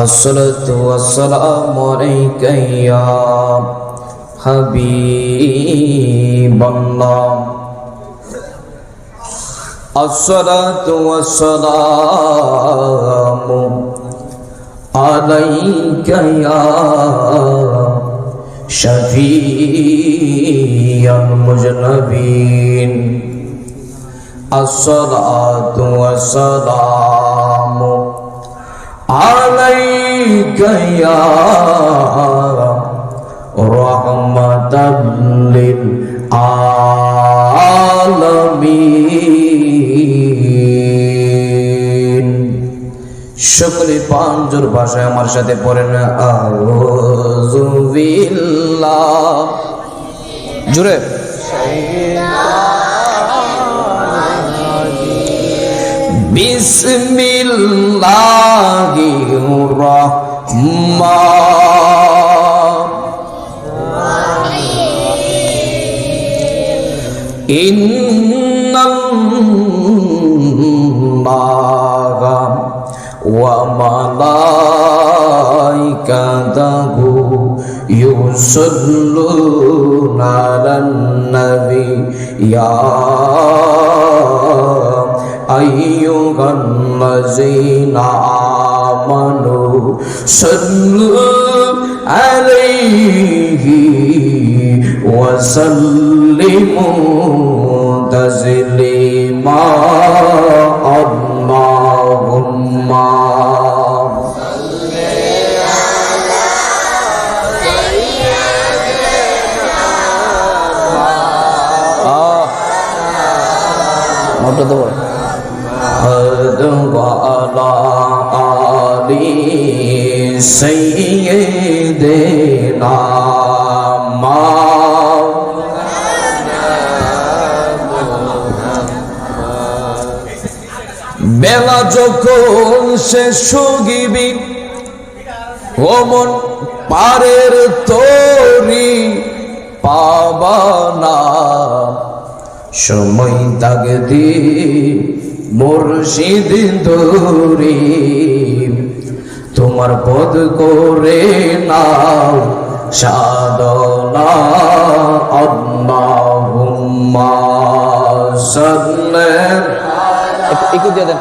الصلاة والسلام عليك يا حبيب الله. الصلاة والسلام عليك يا شفيع المذنبين الصلاة والسلام عليك يا رحمة للعالمين সকলে পাঞ্জুর ভাষায় আমার সাথে পড়েন আউযু বিল্লাহ জুড়ে বিসমিল্লাহির রহমান ইন্নাল্লাহা ওয়া মালাইকাতাহু ইউসাল্লুনা আলান নবী ইয়া أيها الذين آمنوا صلوا عليه وسلموا تسليما اللهم মোটা দেবো سيدنا বেলা যখন শেষ সগিবি ওমন পারের তরি পাবানা সময় তাকে দি মুর্শিদ দৌরি তোমার পদ করে নাও সাদনা আল্লাহুম্মা সাল্লে। একটু দিয়ে দেন।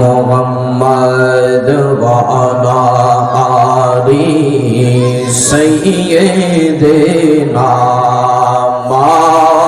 মোহাম্মদ ওয়ালা আলি সাইয়্যিদিনা মা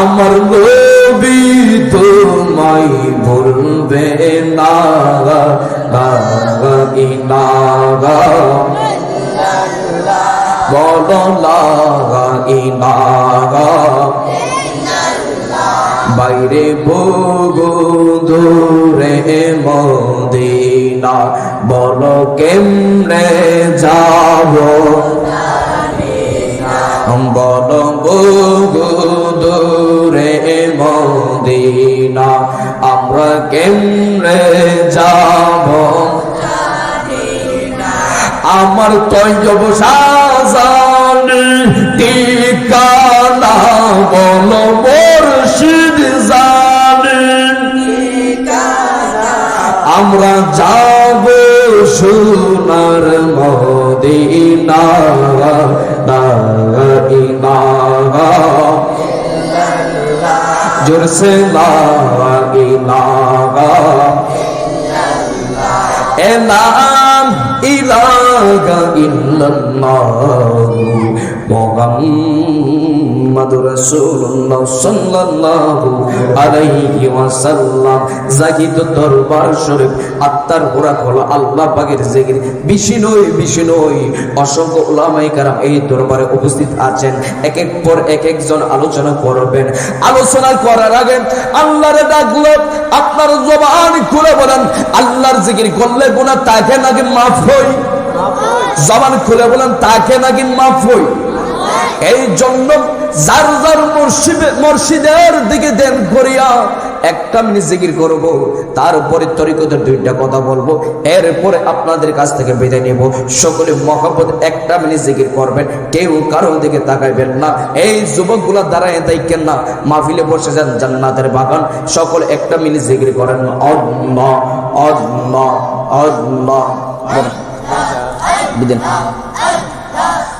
আমার নবী তোমায় ভুলবে না বাইরে বগু দূরে মদিনা বলো কেমনে যাব? বলো বগু মদিনা আমরা কেমনে যাব? আমার তৈজব সাজান ঠিকানা বলো মুর্শিদ জান আমরা যাব সোনার জোরসে লা ইলাহা নাম ইলাহা ইল্লাল্লাহ। মুহাম্মাদুর রাসূলুল্লাহ সাল্লাল্লাহু আলাইহি ওয়াসাল্লাম। জাহিদ দরবার শরীফ আত্মার হলো আল্লাহ পাকের জিকির। বেশি নয় বেশি নয়। অসংখ্য ওলামাই কারাম এই দরবারে উপস্থিত আছেন। এক এক পর এক একজন আলোচনা করবেন। আলোচনা করার আগে আল্লাহরে ডাকলো আপনার জবান খুলে বলেন আল্লাহর জিকির করলে গুনাহ তাকে নাকি মাফ হই জবান খুলে বলেন তাকে নাকি মাফ হই এই জন্য যার যার মসজিদে, মসজিদের দিকে দেন করিয়া একটা মিনিট জিকির করব তারপরে তরিকতের দুইটা কথা বলব, এরপরে আপনাদের কাছ থেকে বিদায় নেব। সকলে মহাপত একটা মিনিট জিকির করবেন, কেউ কারও দিকে তাকাইবেন না। এই যুবকগুলা দাঁড়ায় দেখেন না, মাহফিলে বসে যান জান্নাতের বাগান। সকলে একটা মিনিট জিকির করেন, আল্লাহ আল্লাহ আল্লাহ। বিদেন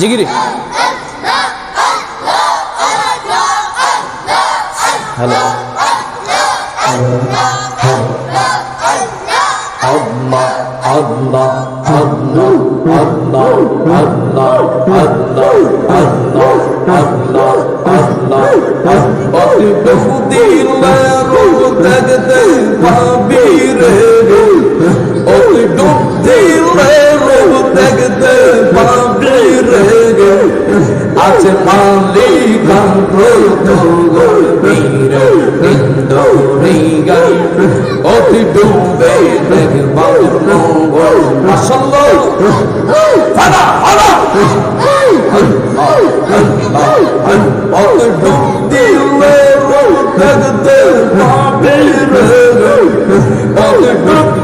জিগিরি। আল্লাহ আল্লাহ আল্লাহ আল্লাহ আল্লাহ আল্লাহ আল্লাহ আল্লাহ অতি বহুদিন দেখতে পাবি রে অতি ডুবদিন দেখতে পাবি রে আছে মালি গাঙ্গ অতি ডুবে পছন্দ অতি ডুবে অতি ডুবে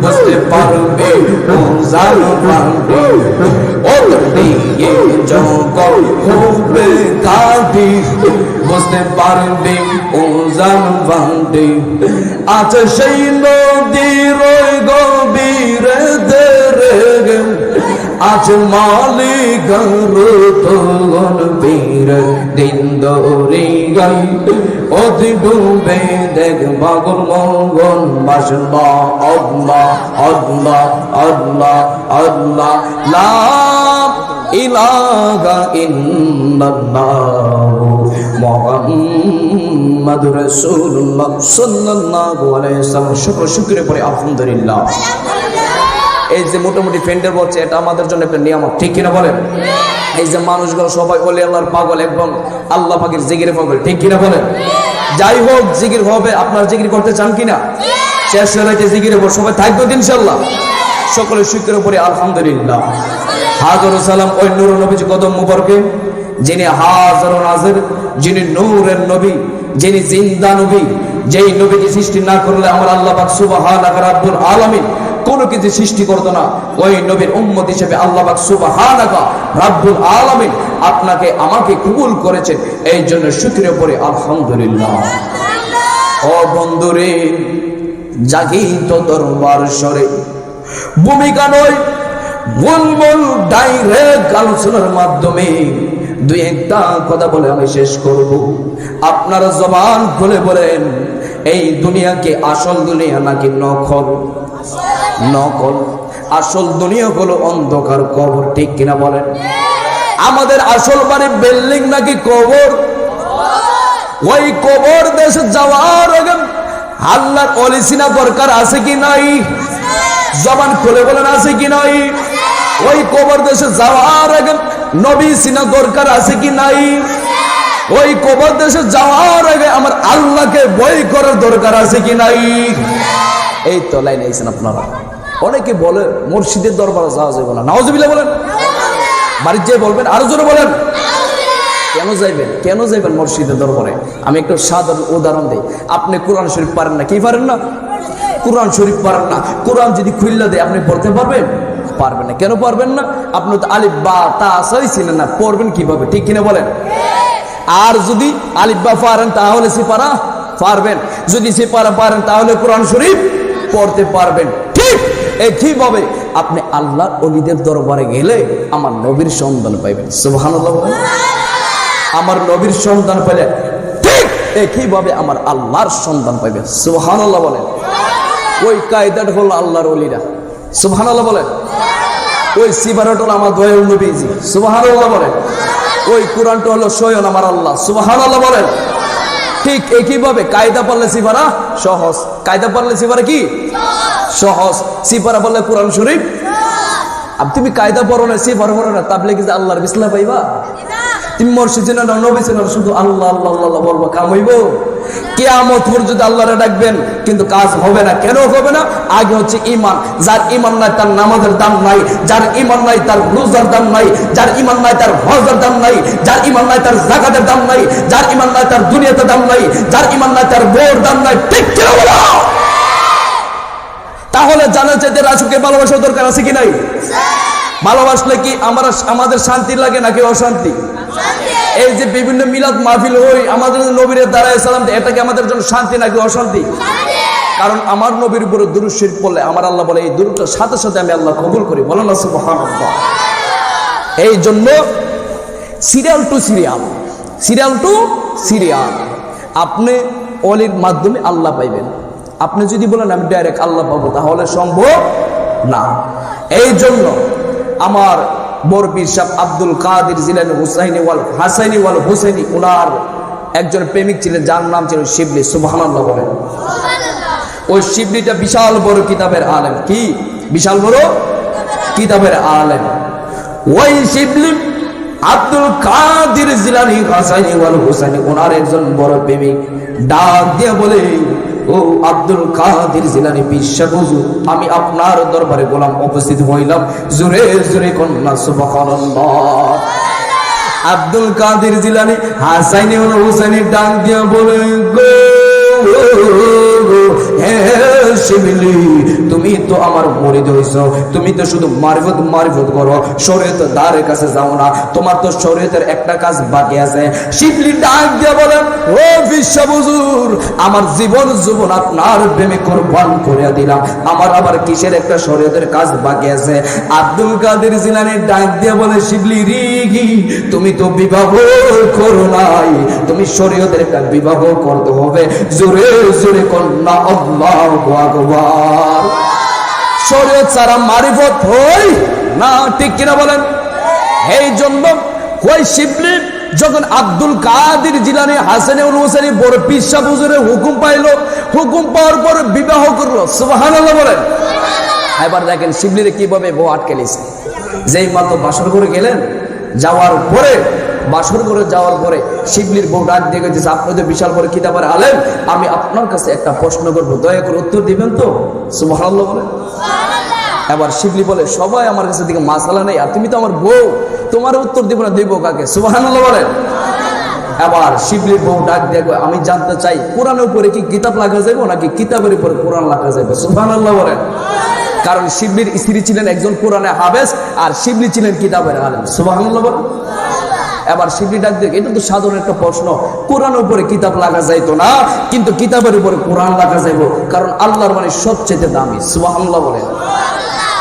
বুঝতে পারবে জানো পারবে দিয়ে জঙ্গল হবে কাটি বুঝতে পারবে ও জানো পারবে আছে সেই নদীর গভীরে আজ মালিক তগন বীর দিন দৌড়ি গাই। অতি ডুবে দেখ বাগল মঙ্গল বাসল্লাহ আল্লাহ আল্লাহ আল্লাহ আল্লাহ। লা ইলাহা ইল্লাল্লাহ মুহাম্মাদুর রাসূলুল্লাহ সাল্লাল্লাহু আলাইহি ওয়াসাল্লাম। শুকর শুকরে পড়ে, আলহামদুলিল্লাহ। এই যে মোটামুটি ফ্রেন্ডের বলছে, এটা আমাদের জন্য একটা নিয়ামত। ঠিক কিনা বলেন? এই যে মানুষগুলো সবাই বলে, আল্লাহর পাগল একদম, আল্লাহ পাকের জিগিরে পাগল। ঠিক কিনা বলেন? যাই হোক, জিগির হবে। আপনার জিগির করতে চান কিনা? শেষ রাইতে জিগিরে পর সবাই থাকবে ইনশাল্লাহ সকলে শুক্রের উপরে আলহামদুলিল্লাহ। হাজার সালাম ওই নুর নবীজি কদম মুবারকে, যিনি হাজার নাজের, যিনি নূরের নবী, যিনি জিন্দা নবী। যেই নবীকে সৃষ্টি না করলে আমার আল্লাহ রাব্বুল আলামিন কোনো কিছু সৃষ্টি করতো না। ওই নবীর উম্মত হিসেবে আল্লাহ পাক সুবহানাহু রাব্বুল আলামিন আপনাকে, আমাকে কবুল করেছেন। এই জন্য শুকরিয়া পড়ে, আলহামদুলিল্লাহ। ও বন্ধুরে জাগি তো দরবার সরে। ভূমিকা নয়, মূল মূল ডাইরেক্ট আলোচনার মাধ্যমে দুই একটা কথা বলে আমি শেষ করব। আপনারা জবান খুলে বলেন এই দুনিয়াকে আসল দুনিয়া নাকি নকল? নকল। আসল দুনিয়া হলো অন্ধকার কবর, ঠিক কিনা বলেন? আমাদের আসল বাড়ি বিল্ডিং নাকি কবর? ওই কবর দেশে যাওয়ার আগে আল্লাহর অলিসিনা দরকার আছে কি নাই? জবান খুলে বলেন আছে কি নাই? ওই কবর দেশে যাওয়ার আগে নবী সিনা দরকার আছে কি নাই? ওই কবর দেশে যাওয়ার আগে আমার আল্লাহকে বই করার দরকার আছে কি নাই? এই তো লাইন আইছেন আপনারা। অনেকে বলে মুর্শিদের দরবারে যাওয়া যাবে না। নাওজবিল্লা বলেন। বাড়ির যেয়ে বলবেন, আরও জোরে বলেন। কেন যাইবেন? কেন যাইবেন মসজিদের দরবারে? আমি একটু সাধারণ উদাহরণ দিই। আপনি কোরআন শরীফ পারেন না, কি পারেন না? কোরআন শরীফ পারেন না। কোরআন যদি খুললা দেয়, আপনি পড়তে পারবেন? পারবেন না। কেন পারবেন না? আপনি তো আলিফ বা তা আসাই ছিলেন না। পড়বেন কীভাবে? ঠিক কিনা বলেন? আর যদি আলিফ বা পারেন তাহলে সে পারা পারবেন। যদি সে পারা পারেন তাহলে কোরআন শরীফ পড়তে পারবেন। ঠিক একইভাবে আপনি আল্লাহ অলিদের দরবারে গেলে আমার নবীর সন্ধান পাইবেন। বলেন। আমার নবীর সন্ধান পাইলে ঠিক একইভাবে আমার আল্লাহর সন্ধান পাইবে সুবহানাল্লাহ বলেন। ওই কায়দাটা হলো আল্লাহর অলিরা। সুবহানাল্লাহ বলেন। ওই সিবারট হলো আমার দয়াল নবীজি। সুবহানাল্লাহ বলেন। ওই কোরআনটা হলো স্বয়ং আমার আল্লাহ। সুবাহান আল্লাহ বলেন। ঠিক একইভাবে কায়দা পারলে সিপারা সহজ। কায়দা পারলে সিপারা কি? সহজ। সিপারা পারলে কোরআন শরীফ? আর তুমি কায়দা পড়ো না সিপারা পড়ো না তাবলে কি আল্লাহর বিসলা পাইবা? তুমি নবী শুধু আল্লাহ আল্লাহ আল্লাহ বলব কামাইবো কেয়ামত পর্যন্ত আল্লাহরে ডাকবেন, কিন্তু কাজ হবে না। কেন হবে না? আগে হচ্ছে ইমান যার ইমান নাই, তার নামাজের দাম নাই। যার ইমান নাই, তার রোজার দাম নাই। যার ইমান নাই, তার হজের দাম নাই। যার ইমান নাই, তার জাকাতের দাম নাই। যার ইমান নাই, তার দুনিয়াতে দাম নাই। যার ইমান নাই, তার বোর দাম নাই। ঠিক কেন বলো? তাহলে জানা চাইতে রাসুকে ভালোবাসার দরকার আছে কি নাই? ভালোবাসলে কি আমরা আমাদের শান্তি লাগে নাকি অশান্তি? এই যে বিভিন্ন মিলাদ মাহফিল হই আমাদের নবীর দ্বারা সালাম এটা কি আমাদের জন্য শান্তি নাকি অশান্তি? কারণ আমার নবীর উপরে শরীফ পড়লে আমার আল্লাহ বলে, এই দুরুদটার সাথে সাথে আমি আল্লাহ কবুল করি। বলেন না এই জন্য serial to serial serial to serial, আপনি অলির মাধ্যমে আল্লাহ পাইবেন। আপনি যদি বলেন, আমি ডাইরেক্ট আল্লাহ পাবো, তাহলে সম্ভব না। এই জন্য আমার বরপির সাহ আব্দুল কাদির জিলানি হুসাইনি ওয়াল হাসাইনি ওয়াল হুসাইনি ওনার একজন প্রেমিক ছিলেন যার নাম ছিল শিবলি বলেন। ওই শিবলিটা বিশাল বড় কিতাবের আলেম। কি? বিশাল বড়? কিতাবের আলেম। ওই শিবলি আব্দুল কাদির জিলানি হাসাইনি ওয়াল হুসাইনি ওনার একজন বড় প্রেমিক। ডাক দিয়ে বলে ও আব্দুল কাদের জিলানি বিশ্বাস বুঝু আমি আপনার দরবারে গোলাম উপস্থিত হইলাম। জোরে জোরে কন্যা, সুবহানাল্লাহ। আব্দুল কাদির জিলানি হাসাইনি হল হুসাইনি ডাক দিয়ে বলে গো, হে শিবলি। তুমি তো আমার মরিদ হইছ, তুমি তো শুধু মারিফত মারিফত করো, শরীয়ত দ্বারের কাছে যাও না, তোমার তো শরীয়তের একটা কাজ বাকি আছে। শিবলি ডাক দিয়ে বলেন, ও বিশ্ববুজুর আমার জীবন জীবন আপনার প্রেমে কোরবান করে দিলাম, আমার আবার কিসের একটা শরীয়তের কাজ বাকি আছে? আব্দুল কাদের জিলানি ডাক দিয়ে বলে, শিবলি রিগি, তুমি তো বিবাহ করো নাই, তুমি শরীয়তের একটা বিবাহ করতে হবে। জোরে জোরে কন্যা, আল্লাহ আকবার। শরীয়ত ছাড়া মারিফত হই না, ঠিক কিনা বলেন? এই জন্য শিবলি যখন আব্দুল কাদির জিলানি বড় পিসা হুকুম পাইলো, হুকুম পাওয়ার পর বিবাহ করল। সুবহানাল্লাহ বলেন। এবার দেখেন শিবলিরে কীভাবে বউ আটকে লিছে যেই মাত্র বাসর করে গেলেন, যাওয়ার পরে বাসর করে যাওয়ার পরে শিবলির বউ ডাক দিয়ে গেছে আপনি তো বিশাল বড় কিতাবের আলেন আমি আপনার কাছে একটা প্রশ্ন করব দয়া করে উত্তর দিবেন তো? সুবহানাল্লাহ বলে। এবার শিবলি বলে সবাই আমার কাছে দিকে মাসালা নেই আর তুমি তো আমার বউ। তোমার উত্তর দিব না দিব কাকে? সুবহানাল্লাহ বলেন এবার শিবলির বউ ডাক কয়, আমি জানতে চাই কোরআনের উপরে কি কিতাব লাগা যাবে নাকি কিতাবের উপরে কোরআন লাগা যাবে সুবহানাল্লাহ বলেন কারণ শিবলির স্ত্রী ছিলেন একজন কোরআনে হাবেস আর শিবলি ছিলেন কিতাবের আলেম। সুবহানাল্লাহ বলেন এবার শিবলি ডাক দিয়ে, এটা তো সাধারণ একটা প্রশ্ন। কোরআনের উপরে কিতাব লাগা যাইতো না, কিন্তু কিতাবের উপরে কোরআন লাগা যাইব, কারণ আল্লাহর মানে সবচেয়ে দামি, সুবহানাল্লাহ বলেন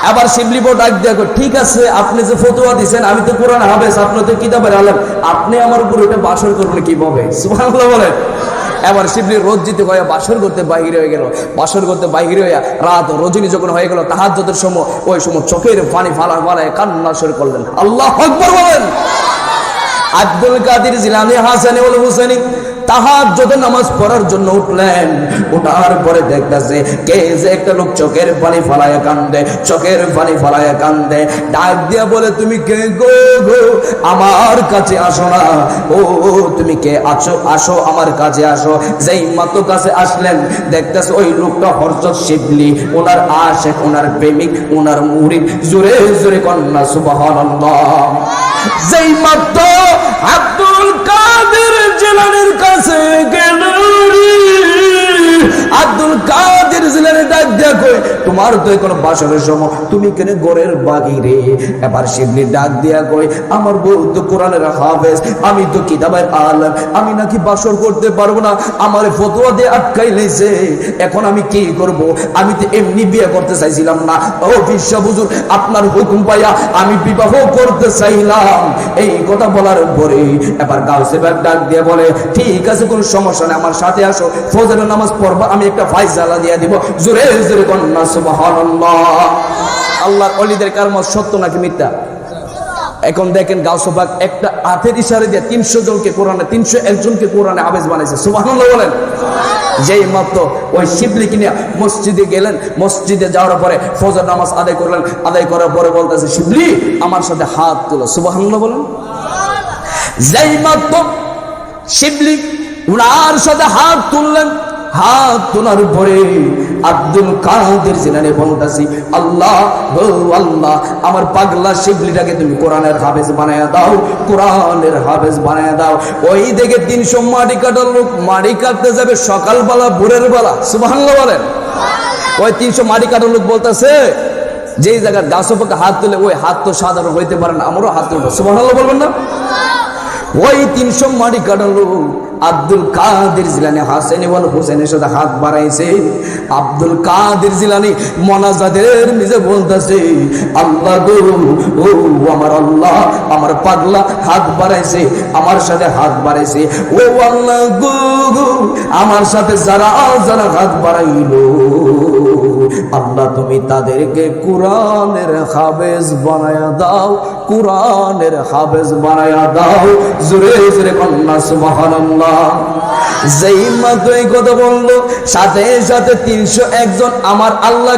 এবার শিবলি বউ ডাক দিয়ে ঠিক আছে, আপনি যে ফতোয়া দিছেন, আমি তো কোরআন হাবেস আপনি তো কিতাবের আলেম, আপনি আমার উপর এটা বাসর করবেন কীভাবে? সুবহানাল্লাহ বলেন এবার শিবলি রজ্জিত হয়ে বাসর করতে বাহির হয়ে গেল, বাসর করতে বাহির হয়ে রাত রজনী যখন হয়ে গেল, তাহাজ্জুদের সময়, ওই সময় চোখের পানি ফালা ফালায় কান্না শুরু করলেন। আল্লাহ আকবর বলেন। আব্দুল কাদির জিলানি হাসানি হুসেনি তাহাজ্জুদে নামাজ পড়ার জন্য উঠলেন। ওঠার পরে দেখতেছে কে যে একটা লোক চোখের পানি ফালায় কান্দে, চোখের পানি ফালায় কান্দে। ডাক দিয়া বলে, তুমি কে গো গো? আমার কাছে আসো না। ও, তুমি কে? আছো, আসো, আমার কাছে আসো। যেই মাত্র কাছে আসলেন, দেখতেছে ওই লোকটা হরজত শিবলি, ওনার আশেক, ওনার প্রেমিক, ওনার মুরিদ জোরে জোরে কন্যা, সুবহানাল্লাহ। যেই মাত্র আব্দুল কাদের জেলানের কাছে গেল আব্দুল কাদের জেলানে ডাক দিয়া কই তোমার তো এখন বাসরের সময়, তুমি কেন গোরের বাগিরে এবার শিবলি ডাক দিয়া কই আমার বউ তো কোরআনের হাফেজ, আমি তো কিতাবের আলম, আমি নাকি বাসর করতে পারব না, আমার ফতোয়া দিয়ে আটকাই লেছে এখন আমি কি করব? আমি তো এমনি বিয়ে করতে চাইছিলাম না। ও বিশ্ব বুজুর আপনার হুকুম পাইয়া আমি বিবাহ করতে চাইলাম। এই কথা বলার পরে এবার গাউসে ডাক দিয়ে বলে, ঠিক আছে, কোনো সমস্যা নেই, আমার সাথে আসো, ফজরের নামাজ পড়বা আমি একটা ফাইজালা দিয়ে দিব, জোরে জোরে কন্যা সুবহানাল্লাহ। আল্লাহর অলিদের কারমত সত্য নাকি মিথ্যা? এখন দেখেন গাউসবাগ একটা হাতের ইশারে দিয়ে তিনশো জনকে কোরআনে, তিনশো একজনকে কোরআনে আবেজ বানাইছে। সুবহানাল্লাহ বলেন। যেই মাত্র ওই শিবলিকে নিয়ে মসজিদে গেলেন, মসজিদে যাওয়ার পরে ফজর নামাজ আদায় করলেন, আদায় করার পরে বলতেছে, শিবলি, আমার সাথে হাত তুলো। সুবহানাল্লাহ বলেন। যেই মাত্র শিবলি, উনার সাথে হাত তুললেন হাত তোলার পরে আব্দুল কাদের জিনানে বলতাছি আল্লাহ ও আল্লাহ আমার পাগলা শিবলিটাকে তুমি কোরআনের হাফেজ বানায় দাও কোরআনের হাফেজ বানায় দাও। ওই দেখে তিনশো মাটি কাটার লোক মাটি কাটতে যাবে সকালবেলা ভোরের বেলা। সুবহানাল্লাহ বলেন। ওই তিনশো মাটি কাটার লোক বলতেছে যেই জায়গার গাছপাকে হাত তুলে ওই হাত তো সাধারণ হইতে পারে না আমারও হাত তুলবো। সুবহানাল্লাহ বলবেন না? ওই তিনশো মাটি কাটালো আব্দুল কাদের জিলানি হাসেন এবং হোসেনের সাথে হাত বাড়াইছে। আব্দুল কাদের জিলানি মনাজাদের নিজে বলতেছে আল্লাহ গো ও আমার আল্লাহ আমার পাগলা হাত বাড়াইছে আমার সাথে হাত বাড়াইছে। ও আল্লাহ গো গো, আমার সাথে যারা যারা হাত বাড়াইলো আল্লাহ তুমি তাদেরকে কোরআনের হাবেজ বানায়া দাও কোরআনের হাবেজ বানায়া দাও। জোরে জোরে কন্যা সুবহানাল্লাহ। আল্লাহ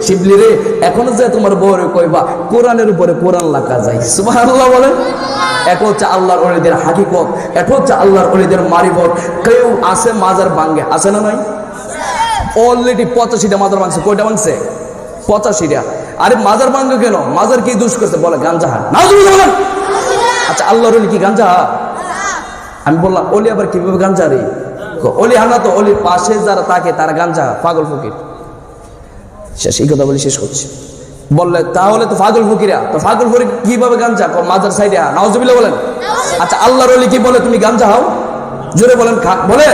বলেন রে, এখনও যে তোমার কইবা, কোরআনের উপরে কোরআন যায়। সুবহানাল্লাহ বলেন। এটা হচ্ছে আল্লাহর অলিদের হাকিকত হচ্ছে আল্লাহর অলিদের মারিফত কেউ আছে মাজার ভাঙ্গে, আছে না নাই? অলরেডি পঁচাশিটা মাজার ভাঙছে। কয়টা ভাঙছে? পঁচাশিটা। আরে মাজার ভাঙ্গে কেন? মাজার কি দুষ করছে? বলে গাঞ্জা হা আচ্ছা আল্লাহর অলি কি গাঞ্জা হা আমি বললাম, অলি আবার কীভাবে গাঞ্জা রে? অলি হানা তো, অলির পাশে যারা থাকে, তারা গাঞ্জা পাগল ফকির। শেষ, এই কথা বলে শেষ করছি। বললে, তাহলে তো ফাগল ফকিরা। তো ফাগল ফকির কীভাবে গাঞ্জা? মাজার সাইডে নাউজুবিল্লাহ বলেন। আচ্ছা আল্লাহর অলি কি বলে, তুমি গাঞ্জা হও? জোরে বলেন বলে।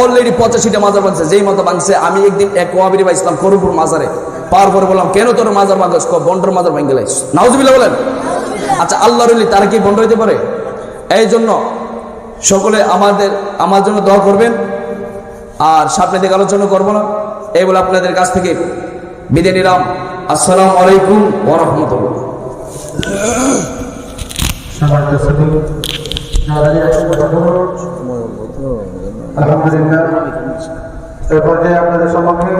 অলরেডি পঁচাশিটা মাজার বানছে যেই মতো বানছে আমি একদিন এক ওয়াবিরি বা ইসলাম করুপুর মাজারে পাওয়ার পরে বললাম, কেন তোর মাজার বাংস বন্ডর মাজার ভাঙ্গে লাইস নাউজুবিল্লাহ বলেন। আচ্ছা আল্লাহর অলি তারা কি বন্ড হইতে পারে? এই জন্য সকলে আমাদের, আমার জন্য দোয়া করবেন, আর সামনে দিকে আলোচনা করব না। এই বলে আপনাদের কাছ থেকে বিদায় নিলাম। আসসালামু আলাইকুম ওরহমতুল্লাহ আলহামদুলিল্লাহ। এই আপনাদের সম্মুখে